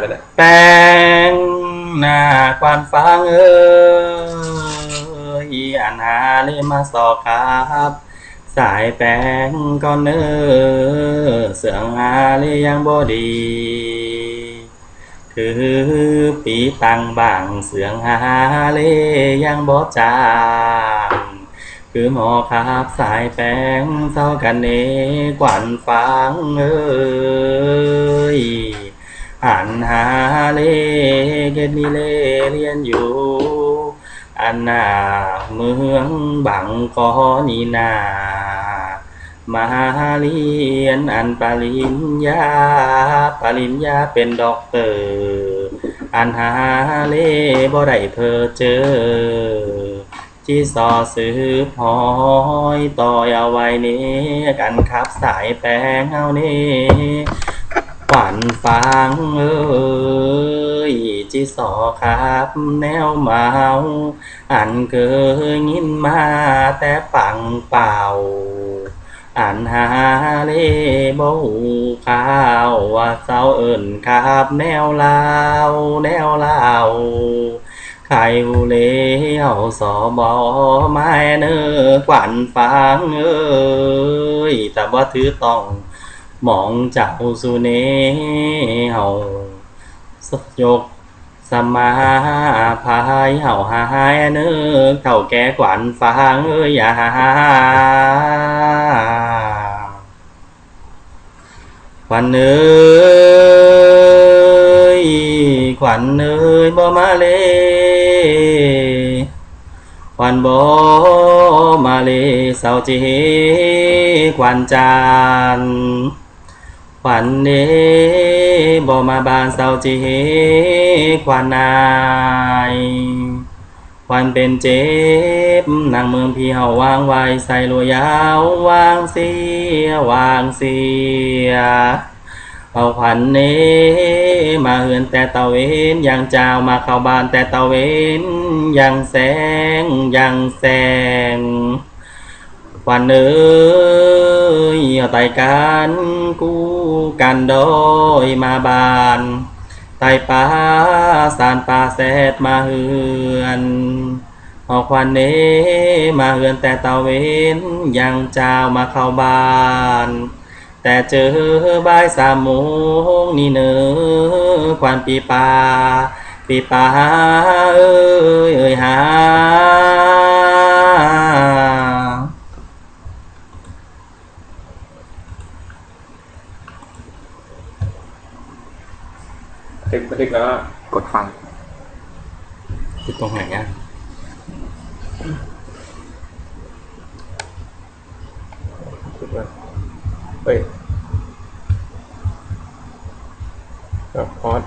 ไปแล้วแปงหน้าควันฟางเอ้ยอันหาเลยมาสอกครับ สายแปงก็เน้อเสืองหาเลยยังบ่ดี คือปีตังบางเสืองหาเลยยังบ่จางคือหมอครับสายแป้งเศร้ากันเนกวันฟังเอ้ย หันหาเลเกตมีเลเรียนอยู่ อันนาเมืองบังกอนีนามาเรียนอันปริญญาปริญญาเป็นด็อกเตอร์อันหาเลบ่ได้เพอเจอ ที่สอซื้อพอยต่อยเอาไว้นี้กันครับสายแป้งเอานี้ ขวัญฟังเอ้ยจิสอครับแนวเมา อันเคยยินมาแต่ปังเป่า อันหาเลบ่หูข่าวว่าเจ้าเอิ่นครับแนวลาวแนวลาวใครหูเลเอาสอบอไม้เนื้อขวัญฟังเอ้ยแต่ว่าถือต้อง มองเจ้าสุเนเฮาสยกสมาพายเฮาหายเนื้อเท่าแก่กวนฟังเอ้ยอย่าขวัญเอ้ยขวัญเอ้ยบ่มาเลยควันบ่มาเลยเศร้าจีควันจาน ควันเด้บ่มาบานเศร้าจีควันนายควันเป็นเจ็บนางเมืองพี่เฮาวางไว้ใส่ลัวยาววางเสียวางเสียเอาขวัญเนมาเฮือนแต่ตะเวนยังเจ้ามาเข้าบ้านแต่ตะเวนยังแสงยังแสง วัญเอ้ยเอาไต่กันกู้กันโดยมาบานไต่ป่าสานป่าแสดมาเฮือนเอาขวัญเนมาเฮือนแต่ตะเวนยังเจ้ามาเข้าบ้าน แต่เจอบายสามโมงนี่เนอควันปีปาปีปาเอ้ยเอ้ยหา ตึกตึกแล้วก็กดฟังติดตรงไหนอะตึกว่าเฮ้ยแบบพอด